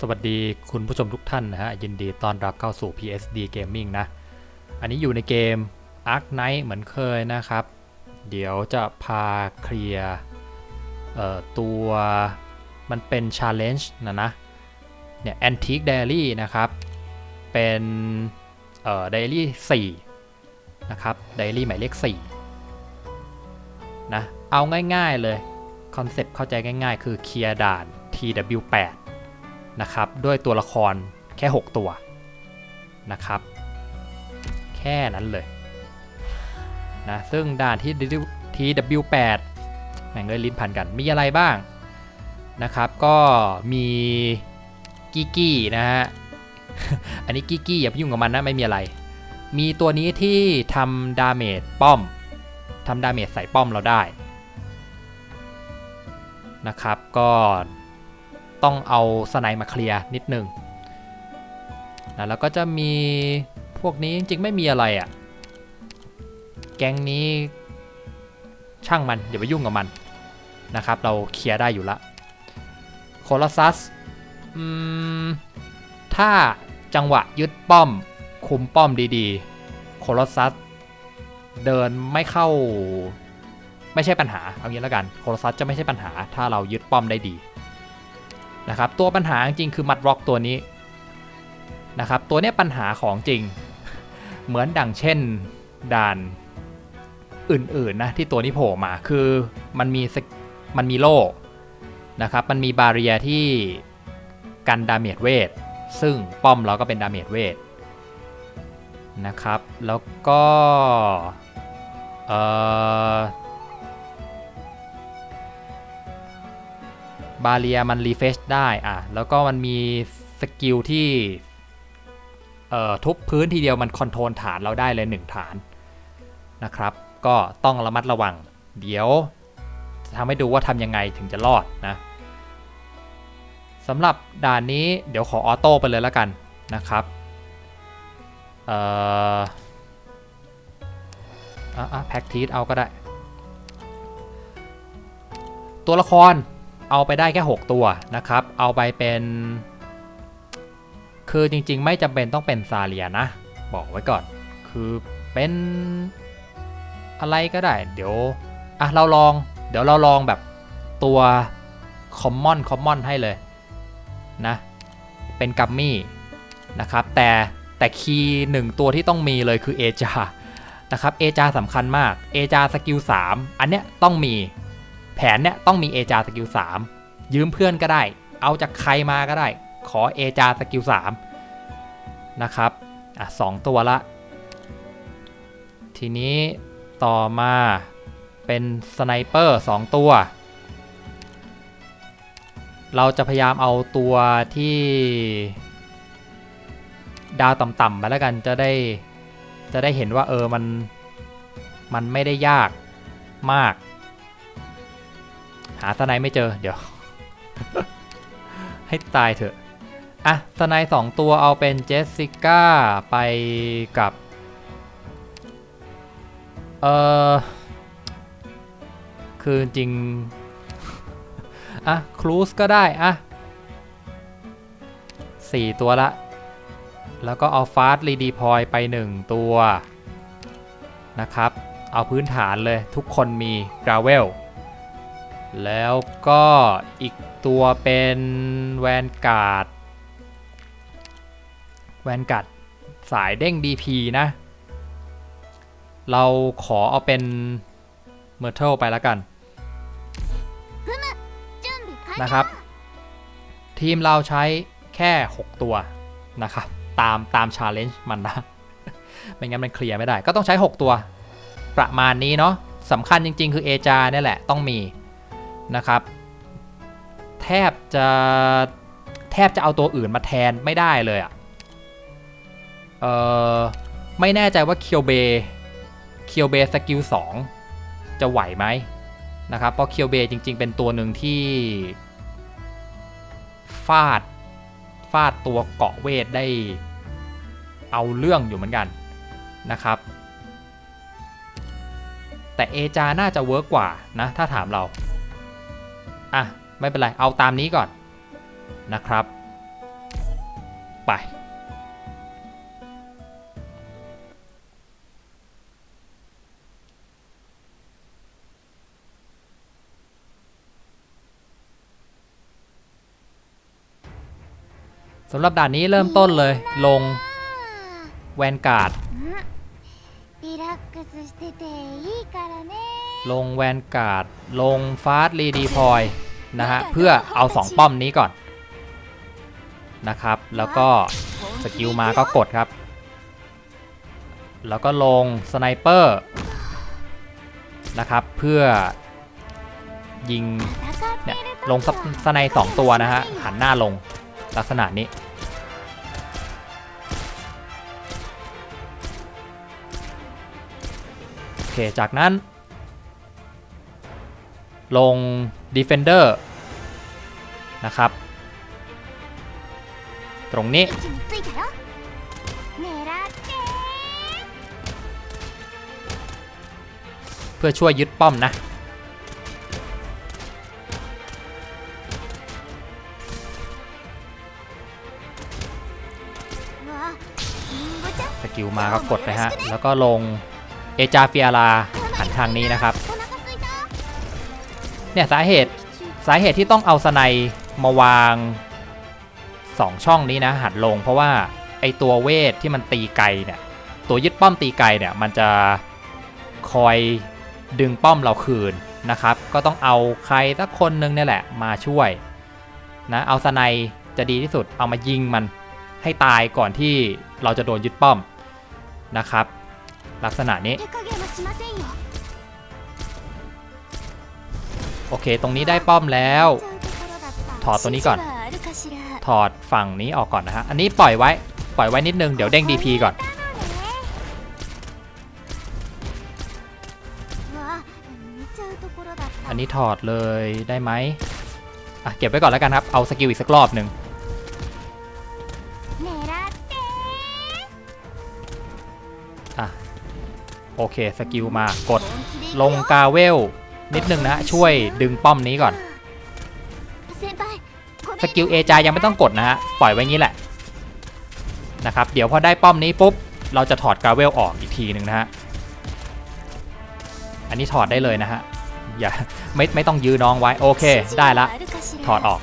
สวัสดีคุณผู้ชมทุกท่านนะฮะ ยินดีต้อนรับเข้าสู่ PSD Gaming นะ อันนี้อยู่ในเกม Ark Knight เหมือนเคยนะครับ เดี๋ยวจะพาเคลียร์ตัวมันเป็น Challenge นะนะเนี่ย Antique Diary นะครับ เป็นเอ่อ Diary 4นะครับ Diary หมายเลข4นะ เอาง่ายๆเลย คอนเซปต์เข้าใจง่ายๆ คือเคลียร์ด่าน TW8 นะครับด้วยตัวละครแค่ 6 ตัวนะครับ แค่นั้นเลยนะซึ่งด่านที่ TW8 แม่งเลยลิ้นพันกันมีอะไรบ้างนะครับก็มีกิกี้นะฮะ อันนี้กิกี้อย่าไปยุ่งกับมันนะไม่มีอะไร มีตัวนี้ที่ทำดาเมจป้อมทำดาเมจใส่ป้อมเราได้นะครับก็ ต้องเอาสไนมาเคลียร์นิดนึงนะแล้วก็จะมีพวกนี้จริงๆไม่มีอะไรอะ่ะ แก๊งนี้ช่างมันอย่าไปยุ่งกับมันนะครับ เราเคลียร์ได้อยู่ละโคลอซัสถ้าจังหวะยึดป้อมคุมป้อมดีๆ โคลอซัสเดินไม่เข้าไม่ใช่ปัญหา เอางี้แล้วกัน โคลอซัสจะไม่ใช่ปัญหาถ้าเรายึดป้อมได้ดี นะครับตัวปัญหาจริงคือมัดร็อกตัวนี้นะครับตัวนี้ปัญหาของจริง เหมือนดังเช่นด่านอื่นๆนะที่ตัวนี้โผล่มาคือมันมีมันมีโล่นะครับมันมีบาเรียที่กันดาเมจเวทซึ่งป้อมเราก็เป็นดาเมจเวทนะครับแล้วก็เอ่อ บาเรียมันรีเฟชได้อะแล้วก็มันมีสกิลที่เอ่อทุบพื้นทีเดียวมันคอนโทรลฐานเราได้เลย 1 ฐานนะครับ ก็ต้องระมัดระวัง เดี๋ยวจะทำให้ดูว่าทำยังไงถึงจะรอดนะสำหรับด่านนี้เดี๋ยวขอออโต้ไปเลยแล้วกันนะครับเอ่ออะแพ็กทีสเอาก็ได้ ตัวละคร เอาไปได้แค่ 6 ตัวนะครับ เอาไปเป็น คือจริงๆ ไม่จำเป็นต้องเป็นซาเลียนะ บอกไว้ก่อน คือเป็นอะไรก็ได้ เดี๋ยวอะเราลอง เดี๋ยวเราลองแบบตัวคอมมอนคอมมอนให้เลยนะ เป็นกัมมี่นะครับ แต่แต่คีย์หนึ่งตัวที่ต้องมีเลยคือเอจานะครับ เอจาสำคัญมาก เอจาสกิล3อันเนี้ยต้องมี แผนเนี้ยต้องมีเอจาสกิล3ยืมเพื่อนก็ได้ เอาจากใครมาก็ได้ ขอเอจาสกิล3นะครับอะสตัวละ ทีนี้ต่อมาเป็นสไนเปอร์2ตัว เราจะพยายามเอาตัวที่ดาวต่ำๆไปแล้วกันจะได้จะได้เห็นว่าเออมันมันไม่ได้ยากมาก หาสไนไม่เจอเดี๋ยว ให้ตายเถอะอะสไนสองตัวเอาเป็นเจสสิก้าไปกับ เออคือจริง อะ ครูสก็ได้ อะสี่ตัวละ แล้วก็เอาฟาสรีดีพอยไปหนึ่งตัวนะครับ เอาพื้นฐานเลยทุกคนมีกราเวล แล้วก็อีกตัวเป็นแวนการ์ดแวนการ์ดสายเด้ง DP นะ เราขอเอาเป็นเมอร์เทลไปแล้วกันนะครับ ทีมเราใช้แค่ 6 ตัวนะครับ ตามตามชาเลนจ์มันนะ ไม่งั้นมันเคลียร์ไม่ได้ ก็ต้องใช้ 6 ตัว ประมาณนี้เนาะสำคัญจริง ๆ คือเอจาเนี่ยแหละต้องมี นะครับ แทบจะแทบจะเอาตัวอื่นมาแทนไม่ได้เลยอะ่ะเออไม่แน่ใจว่าเคียวเบเคียวเบสกิล2จะไหวไหมนะครับ เพราะเคียวเบจริง ๆ เป็นตัวหนึ่งที่ ฟาด ฟาดตัวเกาะเวทได้เอาเรื่องอยู่เหมือนกันนะครับ แต่เอจาน่าจะเวิร์กกว่านะ ถ้าถามเรา อะ ไม่เป็นไร เอาตามนี้ก่อนนะครับ ไป สำหรับด่านนี้เริ่มต้นเลยลงแวนการ์ดลงแวนการ์ดลงฟาสต์รีดีพอย นะฮะ เพื่อเอา 2 ป้อมนี้ก่อนนะครับ แล้วก็สกิลมาก็กดครับ แล้วก็ลงสไนเปอร์นะครับ เพื่อยิงเนี่ยลงสไนสองตัวนะฮะ หันหน้าลงลักษณะนี้โอเคจากนั้น ลง Defender นะครับ ตรงนี้ เพื่อช่วยยึดป้อมนะ สกิลมาครับกดไปฮะ แล้วก็ลงเอจาเฟียราหันทางนี้นะครับ เนี่ยสาเหตุสาเหตุที่ต้องเอาสไนมาวาง 2 ช่องนี้นะหันลง เพราะว่าไอตัวเวทที่มันตีไกลเนี่ยตัวยึดป้อมตีไกลเนี่ยมันจะคอยดึงป้อมเราคืนนะครับ ก็ต้องเอาใครสักคนหนึงเนี่ยแหละมาช่วยนะเอาสไนจะดีที่สุดเอามายิงมันให้ตายก่อนที่เราจะโดนยึดป้อมนะครับ ลักษณะนี้ โอเค ตรงนี้ได้ป้อมแล้ว ถอดตัวนี้ก่อน ถอดฝั่งนี้ออกก่อนนะฮะ อันนี้ปล่อยไว้ ปล่อยไว้นิดนึง เดี๋ยวเด้ง DP ก่อน อันนี้ถอดเลยได้ไหมอะ เก็บไว้ก่อนแล้วกันครับ เอาสกิลอีกสักรอบหนึ่งอะ โอเค สกิลมากดลงกาเวล นิดนึงนะ ช่วยดึงป้อมนี้ก่อน สกิลเอจายังไม่ต้องกดนะฮะ ปล่อยไว้งี้แหละ นะครับ เดี๋ยวพอได้ป้อมนี้ปุ๊บ เราจะถอดกาเวลออกอีกทีหนึ่งนะฮะ อันนี้ถอดได้เลยนะฮะ อย่าไม่ไม่ต้องยื้อน้องไว้ โอเค ได้ละ ถอดออก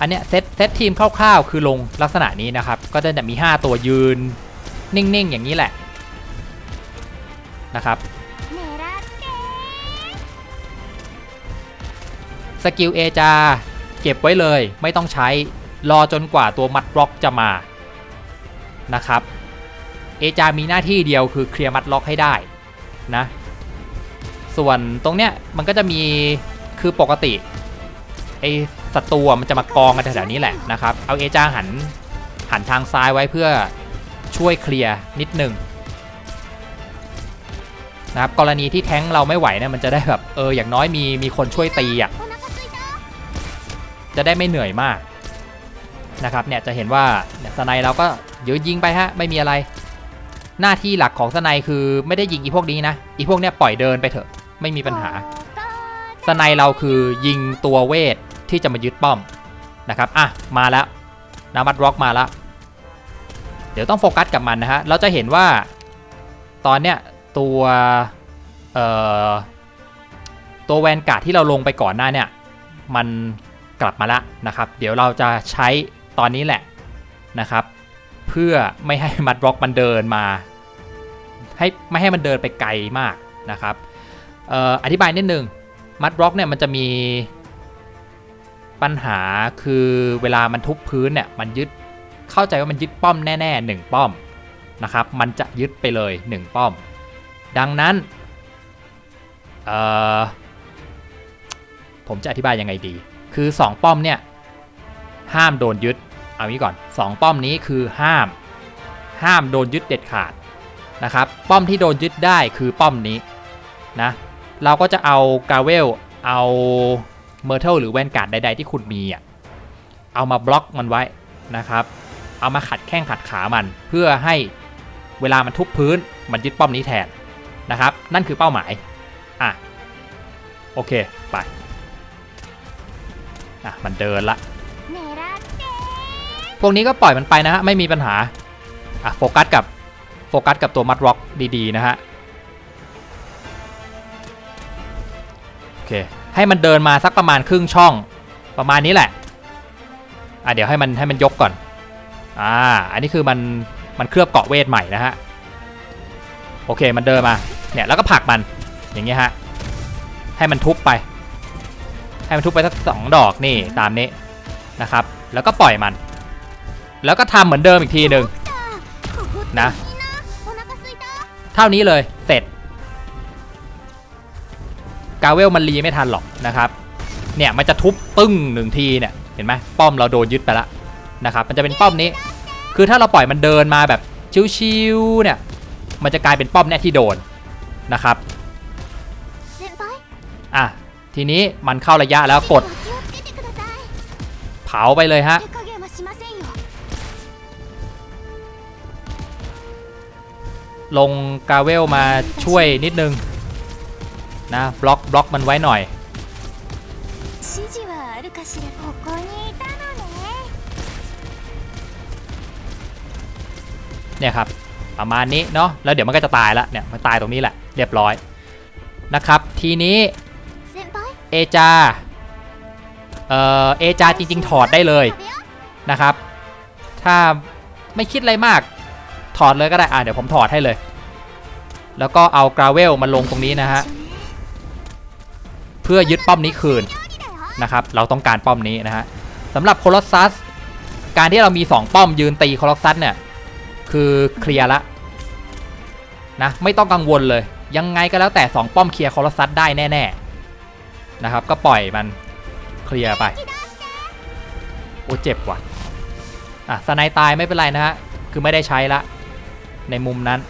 อันเนี้ยเซตเซตทีมคร่าวๆ คือลงลักษณะนี้นะครับ ก็จะมี 5 ตัวยืน นิ่งๆอย่างนี้แหละนะครับสกิลเอจาเก็บไว้เลยไม่ต้องใช้รอจนกว่าตัวมัดล็อกจะมานะครับเอจามีหน้าที่เดียวคือเคลียร์มัดล็อกให้ได้นะส่วนตรงเนี้ยมันก็จะมีคือปกติไอศัตรูมันจะมากองกันแถวนี้แหละนะครับเอาเอจาหันหันทางซ้ายไว้เพื่อ ช่วยเคลียร์นิดหนึ่งนะครับกรณีที่แท้งเราไม่ไหวเนี่ยมันจะได้แบบเอออย่างน้อยมีมีคนช่วยตีอะจะได้ไม่เหนื่อยมากนะครับเนี่ยจะเห็นว่าสไนเราก็เดี๋ยิงไปฮะไม่มีอะไร หน้าที่หลักของสไนคือไม่ได้ยิงอีพวกนี้นะอีพวกเนี่ยปล่อยเดินไปเถอะไม่มีปัญหาสไนเราคือยิงตัวเวทที่จะมายึดป้อมนะครับอะมาแล้วนามัดร็อกมาแล้ว เดี๋ยวต้องโฟกัสกับมันนะฮะ เราจะเห็นว่าตอนเนี้ยตัวเอ่อตัวแวนการ์ดที่เราลงไปก่อนหน้าเนี่ยมันกลับมาแล้วนะครับ เดี๋ยวเราจะใช้ตอนนี้แหละนะครับ เพื่อไม่ให้มัดร็อกมันเดินมาให้ไม่ให้มันเดินไปไกลมากนะครับเอ่ออธิบายนิดนึงมัดร็อกเนี่ยมันจะมีปัญหาคือเวลามันทุบพื้นเนี่ยมันยึด เข้าใจว่ามันยึดป้อมแน่ๆหนึ่งป้อมนะครับ มันจะยึดไปเลยหนึ่งป้อม ดังนั้นเออผมจะอธิบายยังไงดี คือ 2 ป้อมเนี่ยห้ามโดนยึด เอางี้ก่อน 2 ป้อมนี้คือห้าม ห้ามโดนยึดเด็ดขาดนะครับ ป้อมที่โดนยึดได้คือป้อมนี้นะ เราก็จะเอากาเวล เอาเมอร์เทลหรือแวนการ์ดใด ๆ ที่คุณมีอะ เอามาบล็อกมันไว้นะครับ เอามาขัดแข้งขัดขามัน เพื่อให้เวลามันทุบพื้น มันยึดป้อมนี้แทนนะครับ นั่นคือเป้าหมาย อะ โอเค ไป อะ มันเดินละ พวกนี้ก็ปล่อยมันไปนะฮะ ไม่มีปัญหา อะ โฟกัสกับ โฟกัสกับตัวมัดร็อกดีๆ นะฮะ โอเค ให้มันเดินมาสักประมาณครึ่งช่อง ประมาณนี้แหละ อะ เดี๋ยวให้มันให้มันยกก่อน อ่า อันนี้คือมันมันเคลือบเกาะเวทใหม่นะฮะ โอเคมันเดินมา เนี่ยแล้วก็ผลักมัน อย่างเงี้ยฮะ ให้มันทุบไป ให้มันทุบไปสักสองดอกนี่ตามนี้นะครับ แล้วก็ปล่อยมัน แล้วก็ทำเหมือนเดิมอีกทีหนึ่งนะ เท่านี้เลยเสร็จ กาเวลมันรีไม่ทันหรอกนะครับ เนี่ยมันจะทุบปึ้งหนึ่งทีเนี่ย เห็นไหมป้อมเราโดนยึดไปละ นะครับมันจะเป็นป้อมนี้ คือถ้าเราปล่อยมันเดินมาแบบชิวๆเนี่ยมันจะกลายเป็นป้อมแน่ที่โดนนะครับอะทีนี้มันเข้าระยะแล้วกด เผาไปเลยฮะลงกาเวลมาช่วยนิดนึงนะบล็อกบล็อกมันไว้หน่อย เนี่ยครับประมาณนี้เนาะแล้วเดี๋ยวมันก็จะตายละเนี่ยมันตายตรงนี้แหละเรียบร้อยนะครับทีนี้เอจาเออเอจาจริง ๆ ถอดได้เลยนะครับ ถ้าไม่คิดอะไรมากถอดเลยก็ได้อ่าเดี๋ยวผมถอดให้เลย แล้วก็เอากราเวลมาลงตรงนี้นะฮะเพื่อยึดป้อมนี้คืนนะครับเราต้องการป้อมนี้นะฮะสำหรับโคลอสซัสการที่เรามี 2 ป้อมยืนตีโคลอสซัสเนี่ย คือเคลียร์ละนะไม่ต้องกังวลเลย ยังไงก็แล้วแต่ 2 ป้อมเคลียร์คอร์ซัสได้แน่ๆนะครับ ก็ปล่อยมันเคลียร์ไป โอ้เจ็บว่ะอะสไนตายไม่เป็นไรนะฮะคือไม่ได้ใช้ละ ในมุมนั้น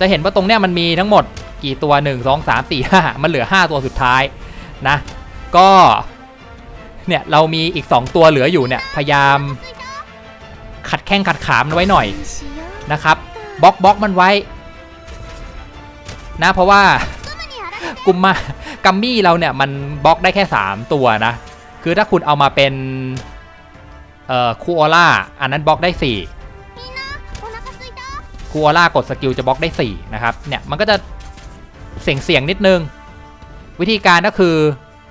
จะเห็นว่าตรงเนี้ยมันมีทั้งหมดกี่ตัว 1 2 3 4 5 มันเหลือ 5 ตัวสุดท้ายนะ ก็เนี่ยเรามีอีก 2 ตัวเหลืออยู่เนี่ยพยายามขัดแข้งขัดขามไว้หน่อย นะครับบล็อกบล็อกมันไว้นะเพราะว่ากุมมากัมมี่เราเนี่ยมันบล็อกได้แค่ 3 ตัวนะ คือถ้าคุณเอามาเป็นเคูออล่าอันนั้นบล็อกได้ 4คูออล่ากดสกิลจะบล็อกได้ 4 นะครับ เนี่ยมันก็จะเสียงเสียงนิดนึง วิธีการก็คือ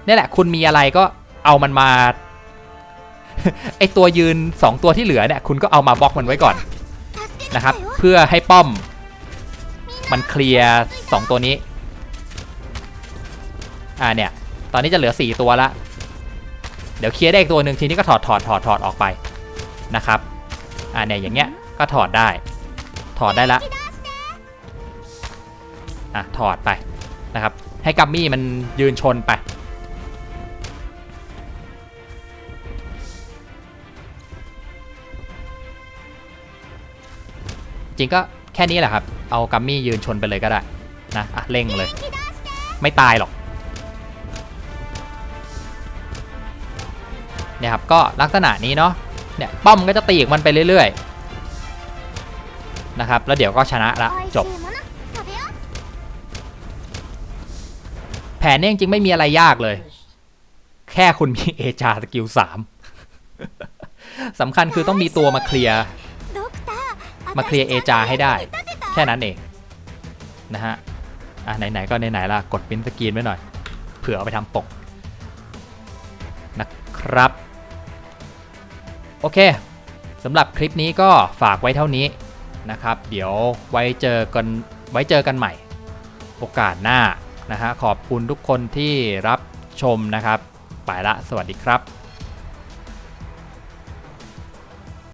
นี่แหละคุณมีอะไรก็เอามันมาไอตัวยืน 2 ตัวที่เหลือเนี่ยคุณก็เอามาบล็อกมันไว้ก่อน นะครับ เพื่อให้ป้อม มันเคลียร์สองตัวนี้ อ่าเนี่ย ตอนนี้จะเหลือ4ตัวละ เดี๋ยวเคลียร์ได้อีกตัวหนึ่งทีนี้ก็ถอดถอดถอดถอดออกไปนะครับ อ่าเนี่ยอย่างเงี้ยก็ถอดได้ ถอดได้ละอะถอดไปนะครับ ให้กัมมี่มันยืนชนไป จริงก็แค่นี้แหละครับ เอากัมมี่ยืนชนไปเลยก็ได้นะอะเร่งเลย ไม่ตายหรอกเนี่ยครับก็ลักษณะนี้เนาะเนี่ยป้อมก็จะตีกมันไปเรื่อยๆนะครับแล้วเดี๋ยวก็ชนะละจบ แผนเนี่ยจริงไม่มีอะไรยากเลย แค่คุณมีเอจาสกิลสามสำคัญคือต้องมีตัวมาเคลียร์ มาเคลียร์เอจาให้ได้ แค่นั้นเองนะฮะอะไหนๆก็ไหนๆละกดปิ้นสกรีนไว้หน่อย เผื่อเอาไปทำปกนะครับ โอเคสำหรับคลิปนี้ก็ฝากไว้เท่านี้นะครับ เดี๋ยวไว้เจอกันไว้เจอกันใหม่ โอกาสหน้านะฮะขอบคุณทุกคนที่รับชมนะครับ ไปละสวัสดีครับ